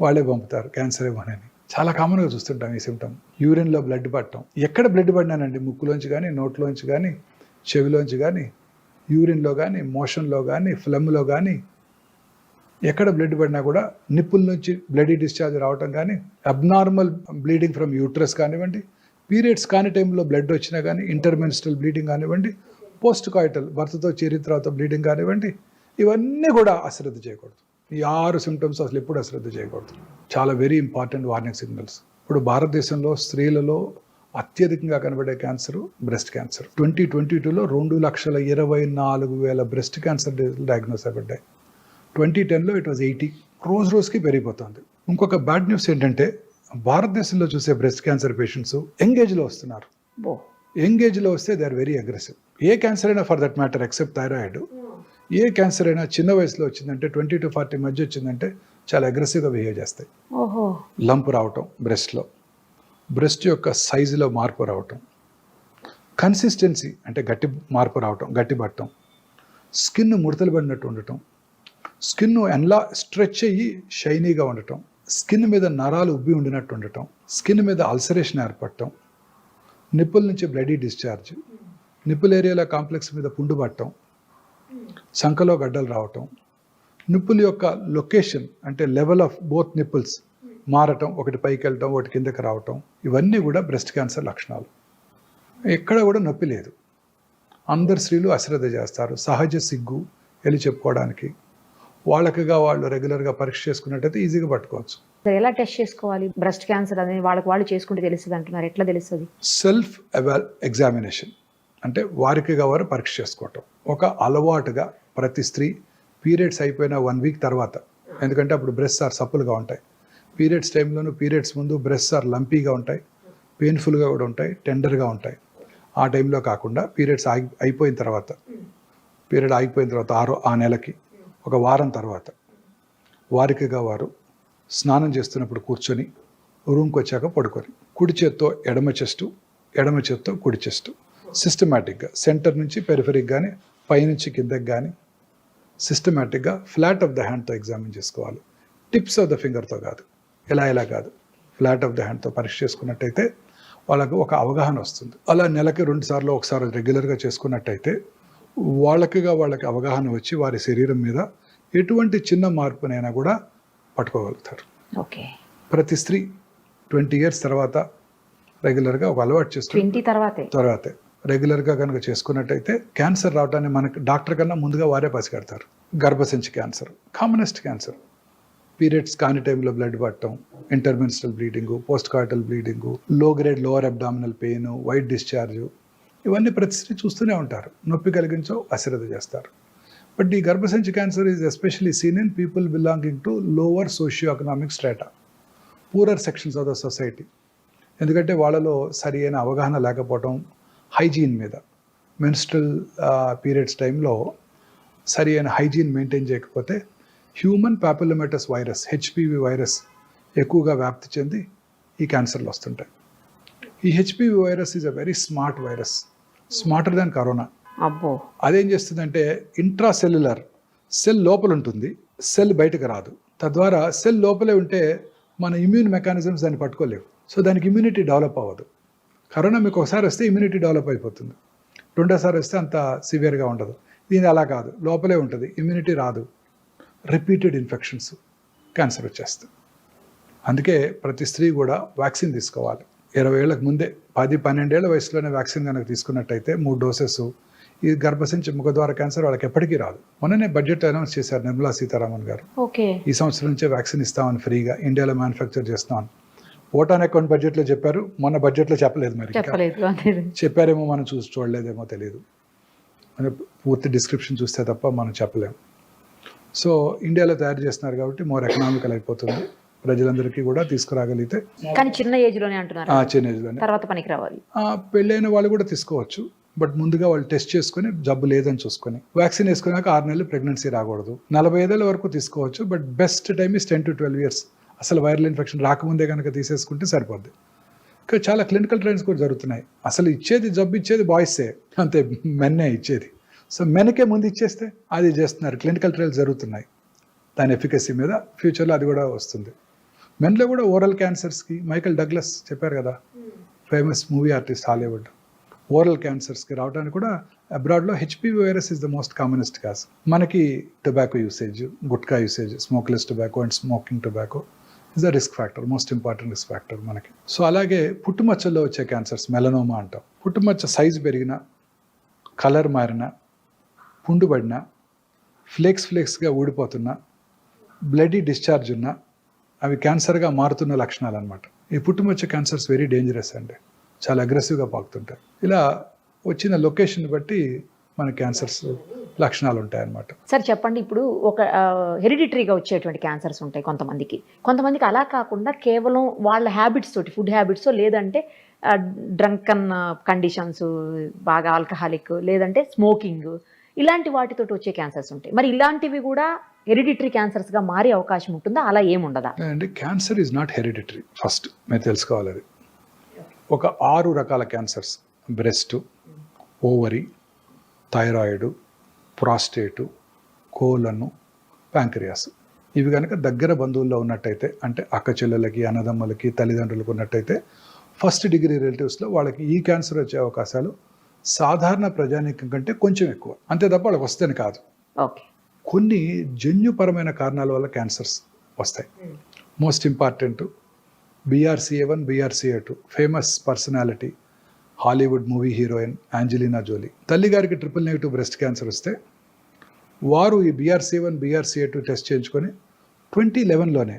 వాళ్ళే పంపుతారు క్యాన్సర్ ఏమోనని. చాలా కామన్గా చూస్తుంటాం ఈ సిమ్టమ్ యూరిన్లో బ్లడ్ పట్టడం. ఎక్కడ బ్లడ్ పడినానండి? ముక్కులోంచి కానీ నోట్లోంచి కానీ చెవిలోంచి కానీ యూరిన్లో కానీ మోషన్లో కానీ ఫ్లమ్లో కానీ ఎక్కడ బ్లడ్ పడినా కూడా నిప్పుల నుంచి బ్లడీ డిశ్చార్జ్ రావటం కానీ అబ్నార్మల్ బ్లీడింగ్ ఫ్రమ్ యూట్రస్ కానివ్వండి పీరియడ్స్ కాని టైంలో బ్లడ్ వచ్చినా కానీ ఇంటర్మెన్స్టల్ బ్లీడింగ్ కానివ్వండి పోస్ట్ కాయిటల్ భర్తతో చేరిన తర్వాత బ్లీడింగ్ కానివ్వండి ఇవన్నీ కూడా అశ్రద్ధ చేయకూడదు. ఈ ఆరు సిమ్టమ్స్ అసలు ఎప్పుడు అశ్రద్ధ చేయకూడదు. చాలా వెరీ ఇంపార్టెంట్ వార్నింగ్ సిగ్నల్స్ ఇప్పుడు భారతదేశంలో స్త్రీలలో అత్యధికంగా కనబడే cancer breast cancer twenty twenty టూలో రెండు లక్షల ఇరవై నాలుగు వేల బ్రెస్ట్ క్యాన్సర్ డయాగ్నోస్ అవ్వబడ్డాయి ట్వంటీ టెన్లో ఇట్ వాజ్ ఎయిటీ రోజు రోజుకి పెరిగిపోతుంది. ఇంకొక బ్యాడ్ న్యూస్ ఏంటంటే భారతదేశంలో చూసే బ్రెస్ట్ క్యాన్సర్ పేషెంట్స్ ఎంగేజ్లో వస్తున్నారు. ఎంగేజ్లో వస్తే they are very aggressive A cancer అయినా for that matter except thyroid A cancer అయినా చిన్న వయసులో వచ్చిందంటే ట్వంటీ టు ఫార్టీ మధ్య వచ్చిందంటే చాలా అగ్రెసివ్గా బిహేవ్ చేస్తాయి. లంప్ రావటం బ్రెస్ట్లో. బ్రెస్ట్ యొక్క సైజులో మార్పు రావటం. కన్సిస్టెన్సీ అంటే గట్టి మార్పు రావటం గట్టి పట్టడం. స్కిన్ ముడతలు పడినట్టు ఉండటం. స్కిన్ ఎన్లా స్ట్రెచ్ అయ్యి షైనీగా ఉండటం. స్కిన్ మీద నరాలు ఉబ్బి ఉండినట్టు ఉండటం. స్కిన్ మీద అల్సరేషన్ ఏర్పడటం. నిప్పుల నుంచి బ్లడీ డిశ్చార్జ్. నిప్పుల్ ఏరియాలో కాంప్లెక్స్ మీద పుండు పట్టడం. సంకలో గడ్డలు రావటం నిప్పుల యొక్క లొకేషన్ అంటే లెవెల్ ఆఫ్ బోత్ నిప్పుల్స్ మారటం ఒకటి పైకి వెళ్ళటం ఒకటి కిందకి రావటం ఇవన్నీ కూడా బ్రెస్ట్ క్యాన్సర్ లక్షణాలు. ఎక్కడ కూడా నొప్పి లేదు. అందరు స్త్రీలు అశ్రద్ధ చేస్తారు. సహజ సిగ్గు వెళ్ళి చెప్పుకోవడానికి. వాళ్ళకిగా వాళ్ళు రెగ్యులర్గా పరీక్ష చేసుకున్నట్టయితే ఈజీగా పట్టుకోవచ్చు. ఎలా టెస్ట్ చేసుకోవాలి? బ్రెస్ట్ క్యాన్సర్ అనేది వాళ్ళకి వాళ్ళు చేసుకుంటే తెలుస్తుంది అంటున్నారు. ఎట్లా తెలుస్తుంది? Self examination. అంటే వారికిగా వారు పరీక్ష చేసుకోవటం. ఒక అలవాటుగా ప్రతి స్త్రీ పీరియడ్స్ అయిపోయిన వన్ వీక్ తర్వాత ఎందుకంటే అప్పుడు బ్రెస్ ఆర్ సప్పులుగా ఉంటాయి. పీరియడ్స్ టైంలోనూ పీరియడ్స్ ముందు బ్రెస్ ఆర్ లంపీగా ఉంటాయి పెయిన్ఫుల్గా కూడా ఉంటాయి టెండర్గా ఉంటాయి. ఆ టైంలో కాకుండా పీరియడ్స్ ఆగి అయిపోయిన తర్వాత పీరియడ్ ఆగిపోయిన తర్వాత ఆరో ఆ నెలకి ఒక వారం తర్వాత వారికిగా వారు స్నానం చేస్తున్నప్పుడు కూర్చొని రూమ్కి వచ్చాక పడుకొని కుడి చేత్తో ఎడమ చెస్టు ఎడమ చేత్తో కుడి చెస్టు సిస్టమేటిక్గా సెంటర్ నుంచి పెరిఫరిక్ కానీ పైనుంచి కిందకి కానీ సిస్టమేటిక్గా ఫ్లాట్ ఆఫ్ ద హ్యాండ్తో ఎగ్జామిన్ చేసుకోవాలి. టిప్స్ ఆఫ్ ద ఫింగర్తో కాదు. ఎలా ఎలా కాదు. ఫ్లాట్ ఆఫ్ ద హ్యాండ్తో పరీక్ష చేసుకున్నట్టయితే వాళ్ళకు ఒక అవగాహన వస్తుంది. అలా నెలకి రెండు సార్లు ఒకసారి రెగ్యులర్గా చేసుకున్నట్టయితే వాళ్ళకిగా వాళ్ళకి అవగాహన వచ్చి వారి శరీరం మీద ఎటువంటి చిన్న మార్పునైనా కూడా పట్టుకోగలుగుతారు. ఓకే. ప్రతి స్త్రీ ట్వంటీ ఇయర్స్ తర్వాత రెగ్యులర్గా ఒక అలవాటు తర్వాతే? తర్వాతే. రెగ్యులర్గా కనుక చేసుకున్నట్టయితే క్యాన్సర్ రావడాన్ని మనకి డాక్టర్ కన్నా ముందుగా వారే పసిగడతారు. గర్భసంచి క్యాన్సర్ కామనెస్ట్ క్యాన్సర్ పీరియడ్స్ కాని టైంలో బ్లడ్ పట్టడం intermenstrual bleeding post coital bleeding low grade lower abdominal pain white discharge ఇవన్నీ ప్రతిసారి చూస్తూనే ఉంటారు. నొప్పి కలిగించో అశ్రద్ధ చేస్తారు. బట్ ఈ గర్భసంచి cancer is especially seen in people belonging to lower socio economic strata poorer sections of the society. ఎందుకంటే వాళ్ళలో సరి అయిన అవగాహన లేకపోవడం హైజీన్ మీద. మెన్స్ట్రల్ పీరియడ్స్ టైంలో సరి అయిన హైజీన్ మెయింటైన్ చేయకపోతే human papillomatous virus HPV virus ఎక్కువగా వ్యాప్తి చెంది ఈ క్యాన్సర్లు వస్తుంటాయి. ఈ HPV virus is a very smart virus smarter than corona. అబ్బో. అదేం చేస్తుందంటే ఇంట్రా సెల్యులర్ సెల్ లోపల ఉంటుంది సెల్ బయటకు రాదు. తద్వారా సెల్ లోపలే ఉంటే మన ఇమ్యూన్ మెకానిజమ్స్ దాన్ని పట్టుకోలేవు. సో దానికి ఇమ్యూనిటీ డెవలప్ అవ్వదు. కరోనా మీకు ఒకసారి వస్తే ఇమ్యూనిటీ డెవలప్ అయిపోతుంది. రెండోసారి వస్తే అంత సివియర్గా ఉండదు. దీని అలా కాదు. లోపలే ఉంటుంది. ఇమ్యూనిటీ రాదు. రిపీటెడ్ ఇన్ఫెక్షన్స్ క్యాన్సర్ వచ్చేస్తుంది అందుకే ప్రతి స్త్రీ కూడా వ్యాక్సిన్ తీసుకోవాలి. ఇరవై ఏళ్ళకి ముందే పది పన్నెండేళ్ళ వయసులోనే వ్యాక్సిన్ కనుక తీసుకున్నట్టయితే మూడు డోసెస్ ఈ గర్భసించి ముఖద్వార క్యాన్సర్ వాళ్ళకి ఎప్పటికీ రాదు. మొన్ననే బడ్జెట్ అనౌన్స్ చేశారు నిర్మలా సీతారామన్ గారు. ఈ సంవత్సరం నుంచే వ్యాక్సిన్ ఇస్తామని ఫ్రీగా ఇండియాలో మ్యానుఫ్యాక్చర్ చేస్తున్నాం. ఓటాన్ అకౌంట్ బడ్జెట్లో చెప్పారు మొన్న బడ్జెట్లో చెప్పలేదు మరి. చెప్పారేమో మనం చూసి చూడలేదేమో తెలియదు పూర్తి డిస్క్రిప్షన్ చూస్తే తప్ప మనం చెప్పలేము సో ఇండియాలో తయారు చేస్తున్నారు కాబట్టి మోర్ ఎకనామికల్ అయిపోతుంది. ప్రజలందరికీ కూడా తీసుకురాగలిగితే కానీ చిన్న ఏజ్లోనే అంటున్నారు. ఆ చిన్నలోనే తర్వాత పనికి రావాలి. పెళ్ళైన వాళ్ళు కూడా తీసుకోవచ్చు. బట్ ముందుగా వాళ్ళు టెస్ట్ చేసుకుని జబ్బు లేదని చూసుకొని. వ్యాక్సిన్ వేసుకున్నాక ఆరు నెలలు ప్రెగ్నెన్సీ రాకూడదు. నలభై ఐదేళ్ళ వరకు తీసుకోవచ్చు. But best time is ten to twelve years. అసలు వైరల్ ఇన్ఫెక్షన్ రాకముందే కనుక తీసేసుకుంటే సరిపోద్ది. చాలా క్లినికల్ ట్రైన్స్ కూడా జరుగుతున్నాయి. అసలు ఇచ్చేది జబ్బు ఇచ్చేది బాయ్సే అంతే మెన్నే ఇచ్చేది. సో మెన్కే ముందు ఇచ్చేస్తే అది చేస్తున్నారు. క్లినికల్ ట్రయల్స్ జరుగుతున్నాయి. దాని ఎఫికసీ మీద ఫ్యూచర్లో అది కూడా వస్తుంది. మెన్లో కూడా ఓరల్ క్యాన్సర్స్కి మైకల్ డగ్లస్ చెప్పారు కదా? Famous movie artist Hollywood. Oral క్యాన్సర్స్కి రావడానికి కూడా అబ్రాడ్లో HPV virus is the most commonest cause. మనకి tobacco usage gutka usage smokeless tobacco and smoking tobacco. Is the risk factor most important risk factor మనకి. So అలాగే పుట్టుమచ్చల్లో వచ్చే cancers melanoma అంటాం. పుట్టుమచ్చ size పెరిగిన కలర్ మారిన పుండుబడిన ఫ్లెక్స్ ఫ్లేక్స్ ఫ్లేక్స్గా ఊడిపోతున్న బ్లడీ డిశ్చార్జ్ ఉన్న అవి క్యాన్సర్గా మారుతున్న లక్షణాలు అనమాట ఈ పుట్టుమచ్చ క్యాన్సర్స్ వెరీ డేంజరస్ అండి. చాలా అగ్రెసివ్గా పాకుతుంటాయి. ఇలా వచ్చిన లొకేషన్ బట్టి మన క్యాన్సర్స్ లక్షణాలు ఉంటాయి అన్నమాట సార్ చెప్పండి. ఇప్పుడు ఒక హెరిడిటరీగా వచ్చేటువంటి క్యాన్సర్స్ ఉంటాయి కొంతమందికి. కొంతమందికి అలా కాకుండా కేవలం వాళ్ళ హ్యాబిట్స్ తోటి ఫుడ్ హ్యాబిట్స్ లేదంటే డ్రంకన్ కండిషన్స్ బాగా ఆల్కహాలిక్ లేదంటే స్మోకింగ్ ఇలాంటి వాటితోటి వచ్చే క్యాన్సర్స్ ఉంటాయి. మరి ఇలాంటివి కూడా హెరిడిటరీ క్యాన్సర్స్గా మారే అవకాశం ఉంటుందా? అలా ఏముండదా? అండి cancer is not hereditary first మీరు తెలుసుకోవాలి అది. ఒక ఆరు రకాల cancers breast ovary thyroid prostate colon pancreas. ఇవి కనుక దగ్గర బంధువుల్లో ఉన్నట్టయితే అంటే అక్క చెల్లెలకి అన్నదమ్ములకి తల్లిదండ్రులకు ఉన్నట్టయితే ఫస్ట్ డిగ్రీ రిలేటివ్స్లో వాళ్ళకి ఈ క్యాన్సర్ వచ్చే అవకాశాలు సాధారణ ప్రజానీకం కంటే కొంచెం ఎక్కువ. అంతే తప్ప వాళ్ళకి వస్తేనే కాదు. కొన్ని జన్యుపరమైన కారణాల వల్ల క్యాన్సర్స్ వస్తాయి. Most important BRCA one BRCA two famous personality Hollywood movie heroine Angelina Jolie తల్లిగారికి triple negative breast cancer వస్తే వారు ఈ BRC one BRCA two test చేయించుకొని ట్వంటీ లెవెన్లోనే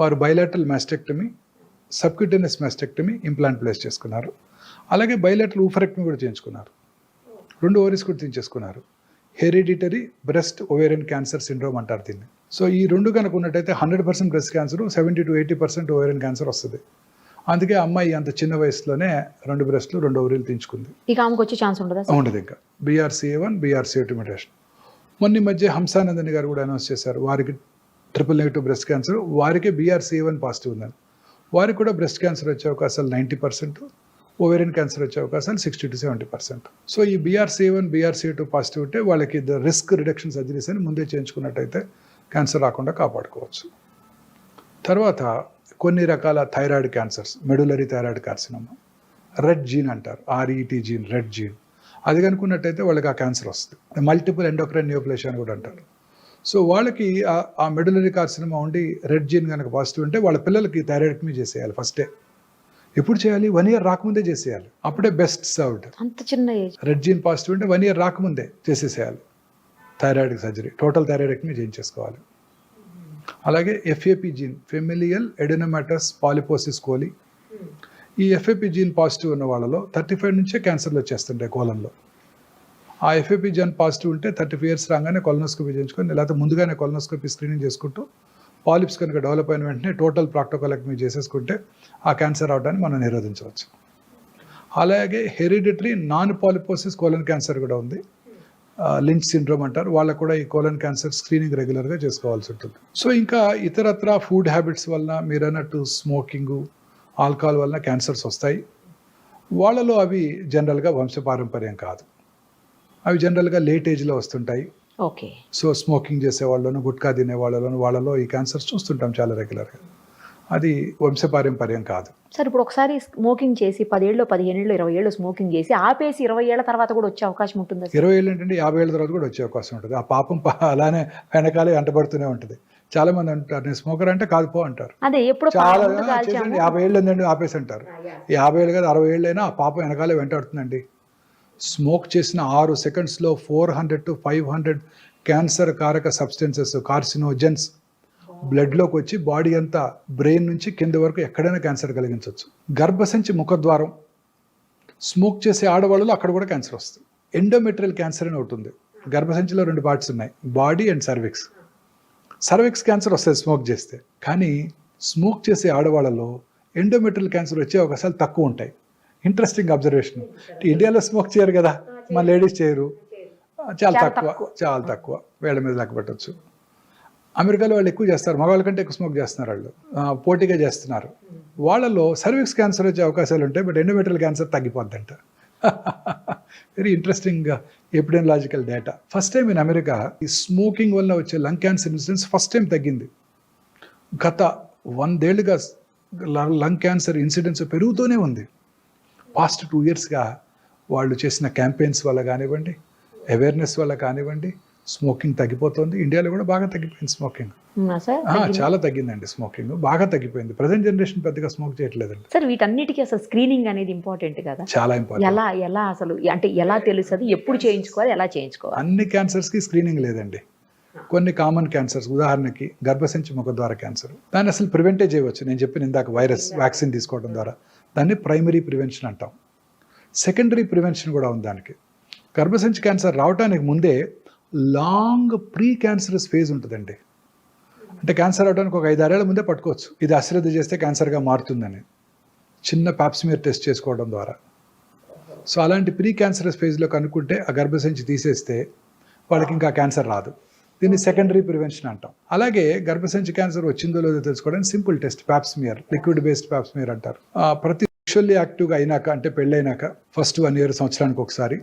వారు bilateral mastectomy subcutaneous mastectomy implant place చేసుకున్నారు. అలాగే బయలాటల్ ఊఫరెక్టమీ కూడా చేయించుకున్నారు. రెండు ఓవరీస్ కూడా తీయించేసుకున్నారు. Hereditary breast ovarian cancer syndrome అంటారు దీన్ని. సో ఈ రెండు కనుక ఉన్నట్టయితే hundred percent breast cancer seventy to eighty percent ovarian cancer వస్తుంది. అందుకే అమ్మాయి అంత చిన్న వయసులోనే రెండు బ్రెస్ట్లు రెండు ఓవరీలు తీయించుకుంది. ఇక ఆమెకు వచ్చే ఛాన్స్ ఉండదా ఉండదు ఇంకా. BRCA one BRCA two mutation మొన్న మధ్య హంసానందని గారు కూడా అనౌన్స్ చేశారు. వారికి ట్రిపుల్ నెగిటివ్ బ్రెస్ట్ క్యాన్సర్ వారికి బీఆర్సీఏ వన్ పాజిటివ్ ఉందని. వారికి కూడా బ్రెస్ట్ క్యాన్సర్ వచ్చే అవకాశాలు నైంటీ పర్సెంట్ ఓవేరియన్ క్యాన్సర్ వచ్చే అవకాశాలు sixty to seventy percent so ఈ BRCA one BRCA two positive ఉంటే వాళ్ళకి ద రిస్క్ రిడక్షన్ సర్జరీస్ అని ముందే చేయించుకున్నట్టయితే క్యాన్సర్ రాకుండా కాపాడుకోవచ్చు. తర్వాత కొన్ని రకాల thyroid cancers medullary thyroid carcinoma RET gene అంటారు. ఆర్ఈటీ జీన్ రెడ్ జీన్ అది కనుక్కున్నట్టయితే వాళ్ళకి ఆ క్యాన్సర్ వస్తుంది. మల్టిపుల్ ఎండోక్రైన్ న్యూప్లేషన్ అని కూడా అంటారు. సో వాళ్ళకి ఆ- మెడులరీ కార్సినమా ఉండి రెడ్ జీన్ కనుక పాజిటివ్ ఉంటే వాళ్ళ పిల్లలకి థైరాయిడ్మీ చేసేయాలి ఫస్టే ఎప్పుడు చేయాలి? వన్ ఇయర్ రాకముందే చేసేయాలి. అప్పుడే బెస్ట్ సర్వ్డ్ అంత చిన్న ఏజ్ రెడ్ జీన్ పాజిటివ్ ఉంటే వన్ ఇయర్ రాకముందే చేసేసేయాలి. థైరాయిడ్ సర్జరీ టోటల్ థైరాయిడెక్టమీ చేయించేసుకోవాలి. అలాగే FAP gene familial adenomatous polyposis coli ఈ ఎఫ్ఏపి జీన్ పాజిటివ్ ఉన్న వాళ్ళలో థర్టీ ఫైవ్ నుంచే క్యాన్సర్లు వచ్చేస్తుంటాయి కోలంలో. ఆ ఎఫ్ఏపి జీన్ పాజిటివ్ ఉంటే థర్టీ ఫైవ్ ఇయర్స్ రాగానే కొలనోస్కోపీ చేయించుకొని లేకపోతే ముందుగానే కొలనోస్కోపీ స్క్రీనింగ్ చేసుకుంటూ పాలిప్స్ కనుక డెవలప్ అయిన వెంటనే టోటల్ ప్రాక్టోకాలెక్టమీ చేసేసుకుంటే ఆ క్యాన్సర్ అవడాన్ని మనం నిరోధించవచ్చు. అలాగే hereditary non polyposis colon cancer కూడా ఉంది. లించ్ సిండ్రోమ్ అంటారు. వాళ్ళకు కూడా ఈ కోలన్ క్యాన్సర్ స్క్రీనింగ్ రెగ్యులర్గా చేసుకోవాల్సి ఉంటుంది. సో ఇంకా ఇతరత్ర ఫుడ్ హ్యాబిట్స్ వలన మీరు అన్నట్టు స్మోకింగు ఆల్కహాల్ వలన క్యాన్సర్స్ వస్తాయి. వాళ్ళలో అవి జనరల్గా వంశపారంపర్యం కాదు. అవి జనరల్గా లేట్ ఏజ్లో వస్తుంటాయి. ఓకే. సో స్మోకింగ్ చేసే వాళ్ళను గుట్కా తినే వాళ్ళలోను వాళ్ళలో ఈ క్యాన్సర్స్ చూస్తుంటాం చాలా రెగ్యులర్గా. అది వంశపారంపర్యం కాదు. సార్ ఇప్పుడు ఒకసారి స్మోకింగ్ చేసి పదేళ్ళు పదిహేను ఏళ్ళు ఇరవై ఏళ్ళు స్మోకింగ్ చేసి ఆపేసి ఇరవై ఏళ్ళ తర్వాత కూడా వచ్చే అవకాశం ఉంటుందా ఇరవై ఏళ్ళు ఏంటంటే యాభై ఏళ్ళ తర్వాత కూడా వచ్చే అవకాశం ఉంటుంది. ఆ పాపం అలానే వెనకాలే అంటబడుతూనే ఉంటుంది. చాలా మంది అంటారు నేను స్మోకర్ అంటే కాదు పో అంటారు. అదే ఎప్పుడు చాలా యాభై ఏళ్ళు ఉందండి ఆపేసి అంటారు. యాభై ఏళ్ళు కదా అరవై ఏళ్ళు అయినా ఆ పాపం వెనకాలే వెంటాడుతుందండి. స్మోక్ చేసిన ఆరు సెకండ్స్లో four hundred to five hundred cancer కారక సబ్స్టెన్సెస్ కార్సినోజెన్స్ బ్లడ్లోకి వచ్చి బాడీ అంతా బ్రెయిన్ నుంచి కింద వరకు ఎక్కడైనా క్యాన్సర్ కలిగించవచ్చు గర్భసంచి ముఖద్వారం. స్మోక్ చేసే ఆడవాళ్ళలో అక్కడ కూడా క్యాన్సర్ వస్తుంది. ఎండోమెట్రియల్ క్యాన్సర్ అని ఒకటి ఉంది. గర్భసంచిలో రెండు పార్ట్స్ ఉన్నాయి. Body and cervix. Cervix cancer వస్తుంది స్మోక్ చేస్తే. కానీ స్మోక్ చేసే ఆడవాళ్ళలో ఎండోమెట్రియల్ క్యాన్సర్ వచ్చే అవకాశాలు తక్కువ ఉంటాయి. ఇంట్రెస్టింగ్ అబ్జర్వేషన్ ఇండియాలో స్మోక్ చేయరు కదా. మా లేడీస్ చేయరు. చాలా తక్కువ. చాలా తక్కువ. వేళ్ళ మీద లెక్క పెట్టచ్చు. అమెరికాలో వాళ్ళు ఎక్కువ చేస్తారు. మగవాళ్ళ కంటే ఎక్కువ స్మోక్ చేస్తున్నారు వాళ్ళు. పోటీగా చేస్తున్నారు. వాళ్ళలో సర్విక్స్ క్యాన్సర్ వచ్చే అవకాశాలు ఉంటాయి. But endometrial cancer తగ్గిపోద్దంట. Very interesting epidemiological data first time in America ఈ స్మోకింగ్ వల్ల వచ్చే lung cancer incidence first time తగ్గింది. గత వందేళ్ళుగా లంగ్ క్యాన్సర్ ఇన్సిడెన్స్ పెరుగుతూనే ఉంది. పాస్ట్ టూ ఇయర్స్గా వాళ్ళు చేసిన క్యాంపెయిన్స్ వల్ల కానివ్వండి అవేర్నెస్ వల్ల కానివ్వండి స్మోకింగ్ తగ్గిపోతుంది. ఇండియాలో కూడా బాగా తగ్గిపోయింది స్మోకింగ్. చాలా తగ్గిందండి స్మోకింగ్. బాగా తగ్గిపోయింది. ప్రజెంట్ జనరేషన్ పెద్దగా స్మోక్ చేయట్లేదండి. సార్ వీటన్నిటికీ అసలు స్క్రీనింగ్ అనేది ఇంపార్టెంట్ కదా? చాలా ఇంపార్టెంట్. ఎలా ఎలా అసలు అంటే ఎలా తెలుస్తుంది? ఎప్పుడు చేయించుకోవాలి ఎలా చేయించుకోవాలి? అన్ని క్యాన్సర్స్కి స్క్రీనింగ్ లేదండి. కొన్ని కామన్ క్యాన్సర్స్ ఉదాహరణకి గర్భసంచి ముఖద్వార క్యాన్సర్. దాన్ని అసలు ప్రివెంటే చేయవచ్చు. నేను చెప్పిన ఇందాక వైరస్ వ్యాక్సిన్ తీసుకోవడం ద్వారా. దాన్ని ప్రైమరీ ప్రివెన్షన్ అంటాం. సెకండరీ ప్రివెన్షన్ కూడా ఉంది దానికి. గర్భసంచి క్యాన్సర్ రావడానికి ముందే లాంగ్ ప్రీ క్యాన్సరస్ ఫేజ్ ఉంటుందండి. అంటే క్యాన్సర్ అవడానికి ఒక ఐదారేళ్ళ ముందే పట్టుకోవచ్చు. ఇది అశ్రద్ధ చేస్తే క్యాన్సర్గా మారుతుందని. చిన్న పాప్స్మియర్ టెస్ట్ చేసుకోవడం ద్వారా. సో అలాంటి ప్రీ క్యాన్సరస్ ఫేజ్లో కనుక్కుంటే ఆ గర్భసంచి తీసేస్తే వాళ్ళకి ఇంకా క్యాన్సర్ రాదు. దీన్ని సెకండరీ ప్రివెన్షన్ అంటాం. అలాగే గర్భసంచి క్యాన్సర్ వచ్చిందో లేదో తెలుసుకోవడానికి simple test pap smear liquid based pap smear అంటారు. ఆ, ప్రతి సెక్షువల్లీ యాక్టివ్గా అయినాక అంటే పెళ్ళైనాక ఫస్ట్ వన్ ఇయర్ సంవత్సరానికి ఒకసారి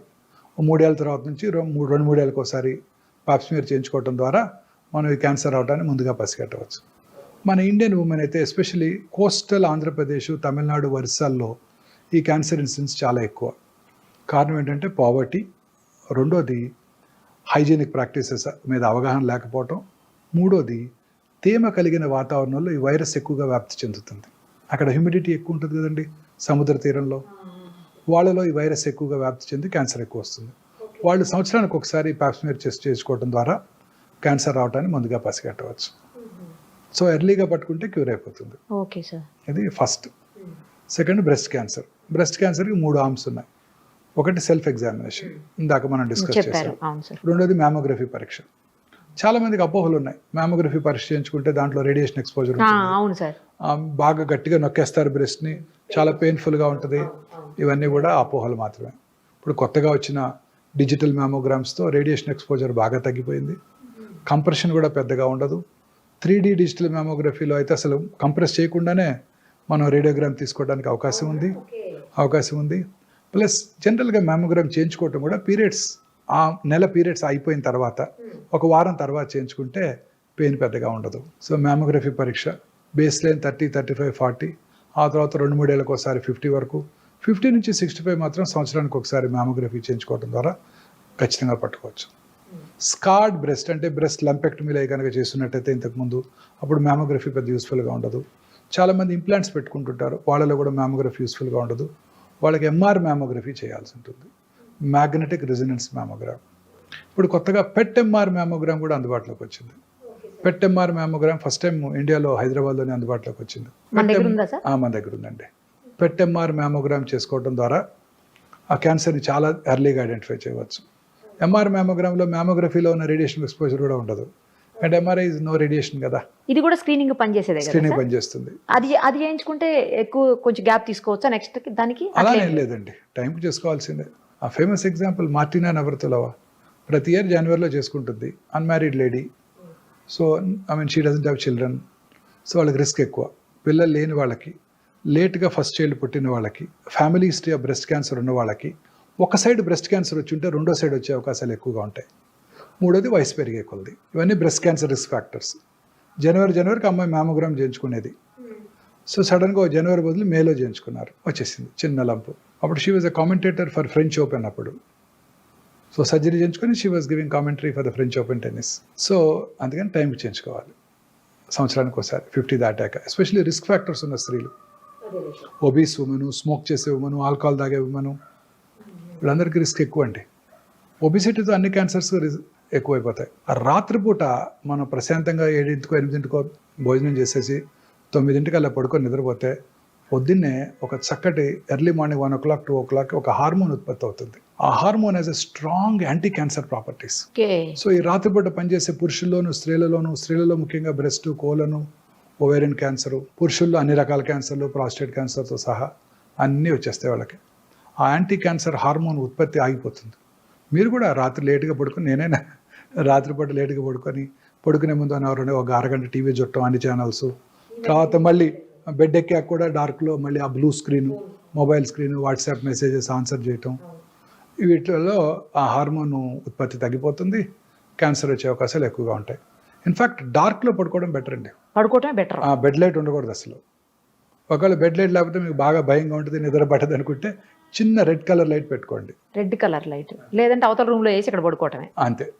మూడేళ్ళ తర్వాత నుంచి రెండు మూడు రెండు మూడేళ్ళకి ఒకసారి పాప్స్మీర్ చేయించుకోవడం ద్వారా మనం ఈ క్యాన్సర్ అవడానికి ముందుగా పసిగట్టవచ్చు. మన ఇండియన్ ఉమెన్ అయితే ఎస్పెషలీ కోస్టల్ ఆంధ్రప్రదేశ్ తమిళనాడు వరిసాల్లో ఈ క్యాన్సర్ ఇన్సిడెన్స్ చాలా ఎక్కువ. కారణం ఏంటంటే పావర్టీ రెండోది హైజీనిక్ ప్రాక్టీసెస్ మీద అవగాహన లేకపోవటం. మూడోది తేమ కలిగిన వాతావరణంలో ఈ వైరస్ ఎక్కువగా వ్యాప్తి చెందుతుంది. అక్కడ హ్యూమిడిటీ ఎక్కువ ఉంటుంది కదండి సముద్ర తీరంలో. వాళ్ళలో ఈ వైరస్ ఎక్కువగా వ్యాప్తి చెంది క్యాన్సర్ ఎక్కువ వస్తుంది. వాళ్ళు సంవత్సరానికి ఒకసారి పాప్స్మియర్ టెస్ట్ చేసుకోవడం ద్వారా క్యాన్సర్ రావడానికి ముందుగా పసిగట్టవచ్చు. సో ఎర్లీగా పట్టుకుంటే క్యూర్ అయిపోతుంది. Okay sir. ఇది first. Second breast cancer. Breast క్యాన్సర్కి మూడు ఆర్మ్స్ ఉన్నాయి. ఒకటి సెల్ఫ్ ఎగ్జామినేషన్. ఇందాక మనం డిస్కస్ చెప్పారు. చేసాం అవును సార్. రెండోది మ్యామోగ్రఫీ పరీక్ష. చాలా మందికి అపోహలు ఉన్నాయి. మ్యామోగ్రఫీ పరీక్ష చేయించుకుంటే దాంట్లో రేడియేషన్ ఎక్స్పోజర్ బాగా గట్టిగా నొక్కేస్తారు బ్రెస్ట్ని. చాలా పెయిన్ఫుల్గా ఉంటుంది. ఇవన్నీ కూడా అపోహలు మాత్రమే. ఇప్పుడు కొత్తగా వచ్చిన డిజిటల్ మ్యామోగ్రామ్స్తో రేడియేషన్ ఎక్స్పోజర్ బాగా తగ్గిపోయింది. కంప్రెషన్ కూడా పెద్దగా ఉండదు. త్రీ డి డిజిటల్ మ్యామోగ్రఫీలో అయితే అసలు కంప్రెస్ చేయకుండానే మనం రేడియోగ్రామ్ తీసుకోవడానికి అవకాశం ఉంది. అవకాశం ఉంది. ప్లస్ జనరల్గా మ్యామోగ్రామ్ చేయించుకోవటం కూడా పీరియడ్స్ ఆ నెల పీరియడ్స్ అయిపోయిన తర్వాత ఒక వారం తర్వాత చేయించుకుంటే పెయిన్ పెద్దగా ఉండదు. సో మ్యామోగ్రఫీ పరీక్ష baseline thirty thirty five forty ఆ తర్వాత రెండు మూడేళ్ళకి ఒకసారి ఫిఫ్టీ వరకు. ఫిఫ్టీ నుంచి సిక్స్టీ ఫైవ్ మాత్రం సంవత్సరానికి ఒకసారి మ్యామోగ్రఫీ చేయించుకోవడం ద్వారా ఖచ్చితంగా పట్టుకోవచ్చు. స్కార్డ్ బ్రెస్ట్ అంటే బ్రెస్ట్ లంపెక్టమీలో కనుక చేస్తున్నట్టయితే ఇంతకుముందు అప్పుడు మ్యామోగ్రఫీ పెద్ద యూస్ఫుల్గా ఉండదు. చాలామంది ఇంప్లాంట్స్ పెట్టుకుంటుంటారు. వాళ్ళలో కూడా మ్యామోగ్రఫీ యూస్ఫుల్గా ఉండదు. వాళ్ళకి ఎంఆర్ మ్యామోగ్రఫీ చేయాల్సి ఉంటుంది. మ్యాగ్నెటిక్ రెసినెన్స్ మ్యామోగ్రామ్ ఇప్పుడు కొత్తగా పెట్ ఎంఆర్ మ్యామోగ్రామ్ కూడా అందుబాటులోకి వచ్చింది. PET MR mammogram first time ఇండియాలో హైదరాబాద్లోనే అందుబాటులోకి వచ్చింది. మన దగ్గర ఉందా సార్? ఆ, మన దగ్గర ఉందండి. పెట్ ఎంఆర్ మ్యామోగ్రామ్ చేసుకోవడం ద్వారా ఆ క్యాన్సర్ని చాలా ఎర్లీగా ఐడెంటిఫై చేయవచ్చు. ఎంఆర్ మ్యామోగ్రామ్లో మ్యామోగ్రఫీలో ఉన్న రేడియేషన్ ఎక్స్పోజర్ కూడా ఉండదు. And MRI is no radiation కదా. ఇది కూడా స్క్రీనింగ్ పనిచేసేదే స్క్రీనింగ్ పనిచేస్తుంది. అది అది చేయించుకుంటే ఎక్కువ కొంచెం గ్యాప్ తీసుకోవచ్చా నెక్స్ట్ దానికి? అలా అట్లే ఏం లేదండి. టైంకి చేసుకోవాల్సిందే. ఆ ఫేమస్ ఎగ్జాంపుల్ మార్టినా నవరతులవా ప్రతి ఇయర్ జనవరిలో చేసుకుంటుంది. Unmarried lady so I mean she doesn't have children so వాళ్ళకి రిస్క్ ఎక్కువ. పిల్లలు లేని వాళ్ళకి లేట్గా ఫస్ట్ చైల్డ్ పుట్టిన వాళ్ళకి family history of breast cancer ఉన్న వాళ్ళకి ఒక సైడ్ బ్రెస్ట్ క్యాన్సర్ వచ్చి ఉంటే రెండో సైడ్ వచ్చే అవకాశాలు ఎక్కువగా ఉంటాయి. మూడోది వయసు పెరిగే కొలది. ఇవన్నీ బ్రెస్ట్ క్యాన్సర్ రిస్క్ ఫ్యాక్టర్స్ జనవరి జనవరికి అమ్మాయి మ్యామోగ్రామ్ చేయించుకునేది. సో సడన్గా జనవరి బదులు మేలో చేయించుకున్నారు. వచ్చేసింది. చిన్న లంపు అప్పుడు she was a commentator for French Open అప్పుడు. సో సర్జరీ చేయించుకొని she was giving commentary for the French Open tennis so అందుకని టైంకి చేయించుకోవాలి. సంవత్సరానికి ఒకసారి ఫిఫ్టీ దాటాక ఎస్పెషల్లీ రిస్క్ ఫ్యాక్టర్స్ ఉన్న స్త్రీలు. ఒబీస్ ఉమెను స్మోక్ చేసే ఉమెను ఆల్కహాల్ తాగే ఉమెను వీళ్ళందరికీ రిస్క్ ఎక్కువ అండి ఒబిసిటీతో అన్ని క్యాన్సర్స్ ఎక్కువైపోతాయి. ఆ రాత్రిపూట మనం ప్రశాంతంగా ఏడింటికో ఎనిమిదింటికో భోజనం చేసేసి తొమ్మిదింటికి అలా పడుకొని నిద్రపోతే పొద్దున్నే ఒక చక్కటి early morning one o'clock two o'clock ఒక హార్మోన్ ఉత్పత్తి అవుతుంది. ఆ hormone as a strong anti cancer properties so ఈ రాత్రిపూట పనిచేసే పురుషుల్లోను స్త్రీలలోను స్త్రీలలో ముఖ్యంగా బ్రెస్ట్ కోలను ఓవేరియన్ క్యాన్సర్ పురుషుల్లో అన్ని రకాల క్యాన్సర్లు ప్రాస్టేట్ క్యాన్సర్తో సహా అన్నీ వచ్చేస్తాయి వాళ్ళకి. ఆ యాంటీ క్యాన్సర్ హార్మోన్ ఉత్పత్తి ఆగిపోతుంది. మీరు కూడా రాత్రి లేటుగా పడుకొని నేనైనా రాత్రిపూట లేటుగా పడుకొని పడుకునే ముందు అని ఎవరైనా ఒక అరగంట టీవీ చుట్టం అన్ని ఛానల్స్ తర్వాత మళ్ళీ బెడ్ ఎక్కాక కూడా డార్క్లో మళ్ళీ ఆ blue screen mobile screen WhatsApp messages answer చేయటం. వీటిలో ఆ హార్మోన్ ఉత్పత్తి తగ్గిపోతుంది క్యాన్సర్ వచ్చే అవకాశాలు ఎక్కువగా ఉంటాయి. ఇన్ఫ్యాక్ట్ డార్క్లో పడుకోవడం బెటర్ అండి. పడుకోవటమే బెటర్ ఆ బెడ్ లైట్ ఉండకూడదు అసలు. ఒకవేళ బెడ్ లైట్ లేకపోతే మీకు బాగా భయంగా ఉంటుంది నిద్ర పట్టదు అనుకుంటే చిన్న రెడ్ కలర్ లైట్ పెట్టుకోండి. రెడ్ కలర్ లైట్ లేదంటే అవతల రూమ్లో వేసి ఇక్కడ పడుకోవటమే. అంతే.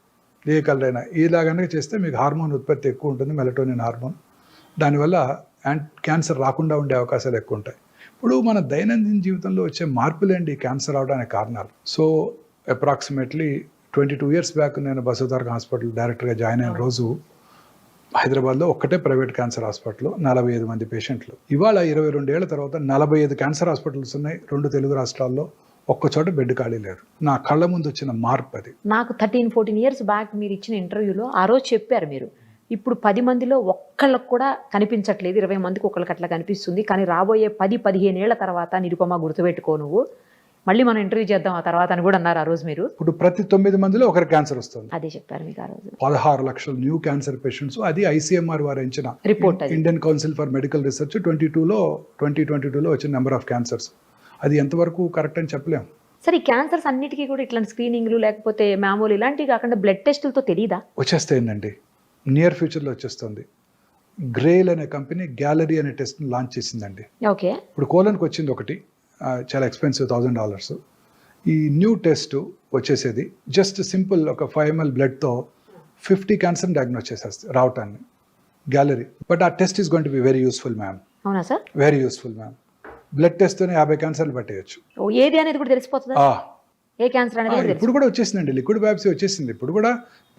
ఏ కలర్ అయినా. ఇలాగనే చేస్తే మీకు హార్మోన్ ఉత్పత్తి ఎక్కువ ఉంటుంది మెలటోనిన్ హార్మోన్. దానివల్ల క్యాన్సర్ రాకుండా ఉండే అవకాశాలు ఎక్కువ ఉంటాయి. ఇప్పుడు మన దైనందిన జీవితంలో వచ్చే మార్పులేండి క్యాన్సర్ అవడానికి కారణాలు? So approximately twenty two years back నేను బసవతారక హాస్పిటల్ డైరెక్టర్గా జాయిన్ అయిన రోజు హైదరాబాద్లో ఒక్కటే ప్రైవేట్ క్యాన్సర్ హాస్పిటల్ నలభై ఐదు మంది పేషెంట్లు. ఇవాళ ఇరవై రెండేళ్ళ తర్వాత నలభై ఐదు క్యాన్సర్ హాస్పిటల్స్ ఉన్నాయి. రెండు తెలుగు రాష్ట్రాల్లో ఒక్క చోట బెడ్ ఖాళీ లేరు నా కళ్ళ ముందు వచ్చిన మార్పు అది నాకు థర్టీన్ ఫోర్టీన్ ఇయర్స్ బ్యాక్ మీరు ఇచ్చిన ఇంటర్వ్యూలో ఆ రోజు చెప్పారు మీరు. ఇప్పుడు పది మందిలో ఒక్కళ్ళకు కూడా కనిపించట్లేదు. ఇరవై మందికి ఒక్కళ్ళకి అట్లా కనిపిస్తుంది. కానీ రాబోయే పది పదిహేను ఏళ్ళ తర్వాత నిరుపమ గుర్తుపెట్టుకో నువ్వు. మళ్ళీ మనం ఇంటర్వ్యూ చేద్దాం ఆ తర్వాత అని కూడా అన్నారు ఆ రోజు మీరు. ఇప్పుడు ప్రతి తొమ్మిది మందిలో ఒకరి క్యాన్సర్ వస్తుంది. అదే చెప్పారు మీకు ఆ రోజు. పదహారు లక్షల న్యూ క్యాన్సర్ పేషెంట్స్. అది ఐసీఎంఆర్ వారు ఇచ్చిన report Indian Council for Medical Research twenty టూలో ట్వంటీ ట్వంటీ టూలో వచ్చిన నెంబర్ ఆఫ్ క్యాన్సర్స్. అది ఎంతవరకు కరెక్ట్ అని చెప్పలేం సరే క్యాన్సర్స్ అన్నిటికీ కూడా ఇట్లాంటి స్క్రీనింగ్లు లేకపోతే మామూలు ఇలాంటివి కాకుండా బ్లడ్ టెస్టులతో తెలియదా వచ్చేస్తాయండి నియర్ ఫ్యూచర్లో వచ్చేస్తుంది. గ్రేల్ అనే కంపెనీ గ్యాలరీ అనే టెస్ట్ని లాంచ్ చేసిందండి. ఓకే ఇప్పుడు కోలన్కి వచ్చింది ఒకటి చాలా ఎక్స్పెన్సివ్ థౌజండ్ డాలర్స్ ఈ న్యూ టెస్ట్ వచ్చేసేది. జస్ట్ సింపుల్ ఒక ఫైవ్ ఎంఎల్ బ్లడ్తో ఫిఫ్టీ క్యాన్సర్ డయాగ్నోస్ చేసేస్తుంది రావటాన్ని. గ్యాలరీ బట్ ఆ test is going to be very useful ma'am అవునా sir? Very useful ma'am blood టెస్ట్తోనే యాభై క్యాన్సర్లు పట్టేయచ్చు. ఏది అనేది కూడా తెలిసిపోతుందా? ఏ క్యాన్సర్ అనేది ఇప్పుడు కూడా వచ్చేసిందండి. లిక్విడ్ బయాప్సీ వచ్చేసింది. ఇప్పుడు కూడా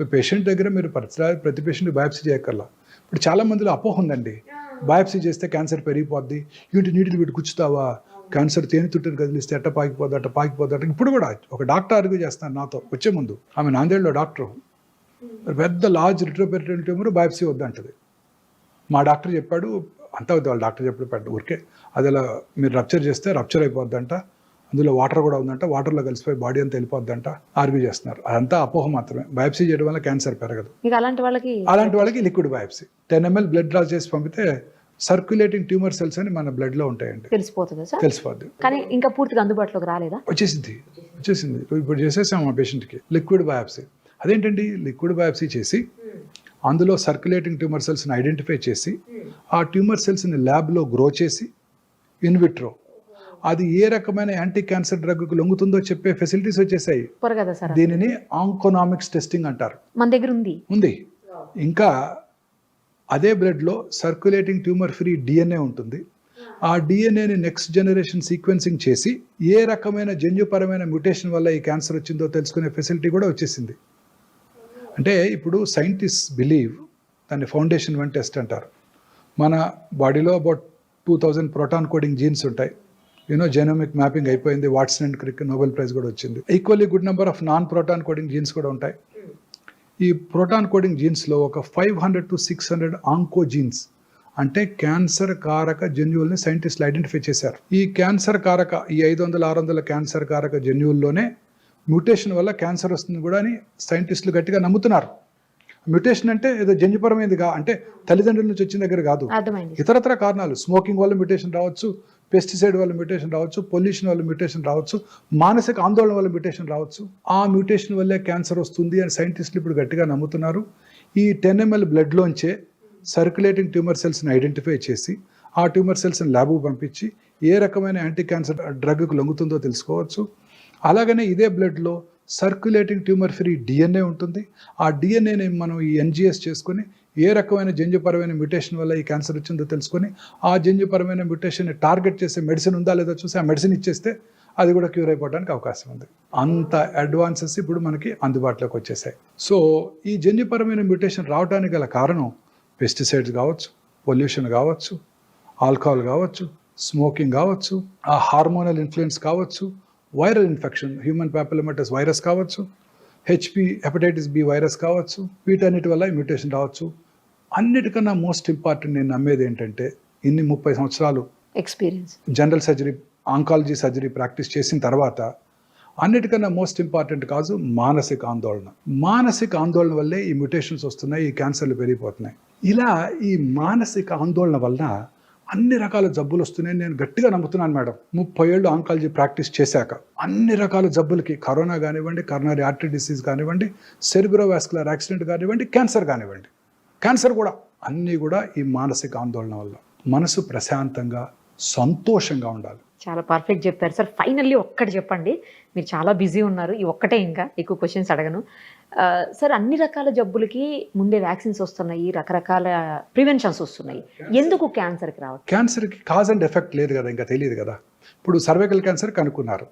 పేషెంట్ దగ్గర మీరు ప్రతి ప్రతి పేషెంట్ బయాప్సీ చేయక్కర్లా. ఇప్పుడు చాలా మందిలో అపోహ ఉందండి. బయాప్సీ చేస్తే క్యాన్సర్ పెరిగిపోద్ది. ఇంటి నీటిని పెట్టి గుచ్చుతావా క్యాన్సర్ తేనె తుట్టిని కదిలిస్తే ఎట్ట పాకిపోద్ది అట్ట పాకిపోద్ది ఇప్పుడు కూడా ఒక డాక్టర్ అరుగు చేస్తాను నాతో వచ్చే ముందు. ఆమె నాందేడ్లో డాక్టర్. పెద్ద లార్జ్ రిట్రోపెరిటల్ ట్యూమర్ బయాప్సీ వద్దంటది. మా డాక్టర్ చెప్పాడు అంతా వద్దు వాళ్ళ డాక్టర్ చెప్పాడు పెట్ట ఊరికే. అది అలా మీరు రప్చర్ చేస్తే రప్చర్ అయిపోద్దంట. అందులో వాటర్ కూడా ఉందంట వాటర్లో కలిసిపోయి బాడీ అంతా వెళ్ళిపోద్దంట ఆర్గ్యూ చేస్తున్నారు. అదంతా అపోహ మాత్రమే. బయాప్సీ చేయడం వల్ల క్యాన్సర్ పెరగదు. అలాంటి వాళ్ళకి అలాంటి వాళ్ళకి liquid biopsy. Ten ML blood draw చేసి పంపితే సర్క్యులేటింగ్ ట్యూమర్ సెల్స్ అని మన బ్లడ్లో ఉంటాయండి. తెలిసిపోతుందా తెలిసిపోద్ది. కానీ ఇంకా పూర్తిగా అందుబాటులోకి రాలేదా? వచ్చేసింది. వచ్చేసింది. ఇప్పుడు చేసేసాం మా పేషెంట్కి. Liquid biopsy. అదేంటండి? లిక్విడ్ బయాప్సీ చేసి అందులో సర్క్యులేటింగ్ ట్యూమర్ సెల్స్ని ఐడెంటిఫై చేసి ఆ ట్యూమర్ సెల్స్ని ల్యాబ్లో గ్రో చేసి ఇన్విట్రో అది ఏ రకమైన యాంటీ క్యాన్సర్ డ్రగ్కు లొంగుతుందో చెప్పే ఫెసిలిటీస్ వచ్చేసాయి. దీనిని ఆంకోనామిక్స్ టెస్టింగ్ అంటారు. మన దగ్గర ఉంది. ఉంది. ఇంకా అదే బ్లడ్లో సర్క్యులేటింగ్ ట్యూమర్ ఫ్రీ డిఎన్ఏ ఉంటుంది. ఆ డిఎన్ఏని నెక్స్ట్ జనరేషన్ సీక్వెన్సింగ్ చేసి ఏ రకమైన జన్యుపరమైన మ్యుటేషన్ వల్ల ఈ క్యాన్సర్ వచ్చిందో తెలుసుకునే ఫెసిలిటీ కూడా వచ్చేసింది. అంటే ఇప్పుడు సైంటిస్ట్ బిలీవ్ దాన్ని ఫౌండేషన్ వన్ టెస్ట్ అంటారు. మన బాడీలో about two thousand proton coding genes ఉంటాయి. యూనో జెనోమిక్ మ్యాపింగ్ అయిపోయింది. Watson and Crick Nobel prize కూడా వచ్చింది. Equally good number of non proton coding genes కూడా ఉంటాయి. ఈ ప్రోటాన్ కోడింగ్ జీన్స్లో ఒక five hundred to six hundred oncogenes అంటే క్యాన్సర్ కారక జన్యువుల్ని సైంటిస్టులు ఐడెంటిఫై చేశారు. ఈ క్యాన్సర్ కారక ఈ ఐదు వందల ఆరు వందల క్యాన్సర్ కారక జన్యువుల్లోనే మ్యూటేషన్ వల్ల క్యాన్సర్ వస్తుంది కూడా అని సైంటిస్టులు గట్టిగా నమ్ముతున్నారు. మ్యూటేషన్ అంటే ఏదో జన్యుపరమైనదిగా అంటే తల్లిదండ్రుల నుంచి వచ్చిన దగ్గర కాదు. ఇతరత్ర కారణాలు స్మోకింగ్ వల్ల మ్యూటేషన్ రావచ్చు పెస్టిసైడ్ వల్ల మ్యూటేషన్ రావచ్చు పొల్యూషన్ వల్ల మ్యూటేషన్ రావచ్చు మానసిక ఆందోళన వల్ల మ్యూటేషన్ రావచ్చు. ఆ మ్యూటేషన్ వల్లే క్యాన్సర్ వస్తుంది అని సైంటిస్టులు ఇప్పుడు గట్టిగా నమ్ముతున్నారు. ఈ టెన్ ఎంఎల్ బ్లడ్లోంచే సర్క్యులేటింగ్ ట్యూమర్ సెల్స్ని ఐడెంటిఫై చేసి ఆ ట్యూమర్ సెల్స్ని ల్యాబ్కు పంపించి ఏ రకమైన యాంటీ క్యాన్సర్ డ్రగ్కు లొంగుతుందో తెలుసుకోవచ్చు. అలాగనే ఇదే బ్లడ్లో సర్క్యులేటింగ్ ట్యూమర్ ఫ్రీ డిఎన్ఏ ఉంటుంది. ఆ డిఎన్ఏని మనం ఈ ఎన్జిఎస్ చేసుకొని ఏ రకమైన జన్యుపరమైన మ్యూటేషన్ వల్ల ఈ క్యాన్సర్ వచ్చిందో తెలుసుకొని ఆ జన్యుపరమైన మ్యూటేషన్ని టార్గెట్ చేసే మెడిసిన్ ఉందా లేదా చూసి ఆ మెడిసిన్ ఇచ్చేస్తే అది కూడా క్యూర్ అయిపోవడానికి అవకాశం ఉంది. అంత అడ్వాన్సెస్ ఇప్పుడు మనకి అందుబాటులోకి వచ్చేసాయి. సో ఈ జన్యుపరమైన మ్యూటేషన్ రావడానికి గల కారణం పెస్టిసైడ్స్ కావచ్చు పొల్యూషన్ కావచ్చు ఆల్కహాల్ కావచ్చు స్మోకింగ్ కావచ్చు ఆ హార్మోనల్ ఇన్ఫ్లుయెన్స్ కావచ్చు viral infection human papillomatous virus కావచ్చు హెచ్పి హెపటైటిస్ బి వైరస్ కావచ్చు వీటన్నిటి వల్ల మ్యూటేషన్ రావచ్చు. అన్నిటికన్నా మోస్ట్ ఇంపార్టెంట్ నేను నమ్మేది ఏంటంటే ఇన్ని ముప్పై సంవత్సరాలు experience general surgery oncology surgery practice చేసిన తర్వాత అన్నిటికన్నా మోస్ట్ ఇంపార్టెంట్ కాదు మానసిక ఆందోళన. మానసిక ఆందోళన వల్లే ఈ మ్యుటేషన్స్ వస్తున్నాయి ఈ క్యాన్సర్లు పెరిగిపోతున్నాయి. ఇలా ఈ మానసిక ఆందోళన వలన అన్ని రకాల జబ్బులు వస్తున్నాయని నేను గట్టిగా నమ్ముతున్నాను మేడం. ముప్పై ఏళ్ళు ఆంకాలజీ ప్రాక్టీస్ చేశాక అన్ని రకాల జబ్బులకి కరోనా కానివ్వండి కరోనరీ ఆర్టరీ డిసీజ్ కానివ్వండి సెరిబ్రోవాస్కులర్ యాక్సిడెంట్ కానివ్వండి క్యాన్సర్ కానివ్వండి. క్యాన్సర్ కూడా అన్నీ కూడా ఈ మానసిక ఆందోళన వల్ల. మనసు ప్రశాంతంగా సంతోషంగా ఉండాలి. చాలా పర్ఫెక్ట్ చెప్పారు. సార్ ఫైనల్లీ ఒక్కటి చెప్పండి. మీరు చాలా బిజీ ఉన్నారు. ఈ ఒక్కటే ఇంకా ఎక్కువ క్వశ్చన్స్ అడగను. సార్ అన్ని రకాల జబ్బులకి ముందే వ్యాక్సిన్స్ వస్తున్నాయి. రకరకాల ప్రివెన్షన్స్ వస్తున్నాయి. ఎందుకు క్యాన్సర్కి రావట్లేదు? క్యాన్సర్కి కాజ్ అండ్ ఎఫెక్ట్ లేదు కదా ఇంకా తెలియదు కదా. ఇప్పుడు సర్వైకల్ క్యాన్సర్ కనుక్కున్నారు.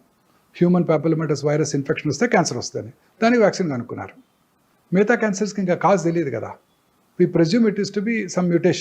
హ్యూమన్ పాపులమెటస్ వైరస్ ఇన్ఫెక్షన్ వస్తే క్యాన్సర్ వస్తుంది దానికి వ్యాక్సిన్ కనుక్కున్నారు. మిగతా క్యాన్సర్స్కి ఇంకా కాజ్ తెలియదు కదా. we presume it is to be some mutation.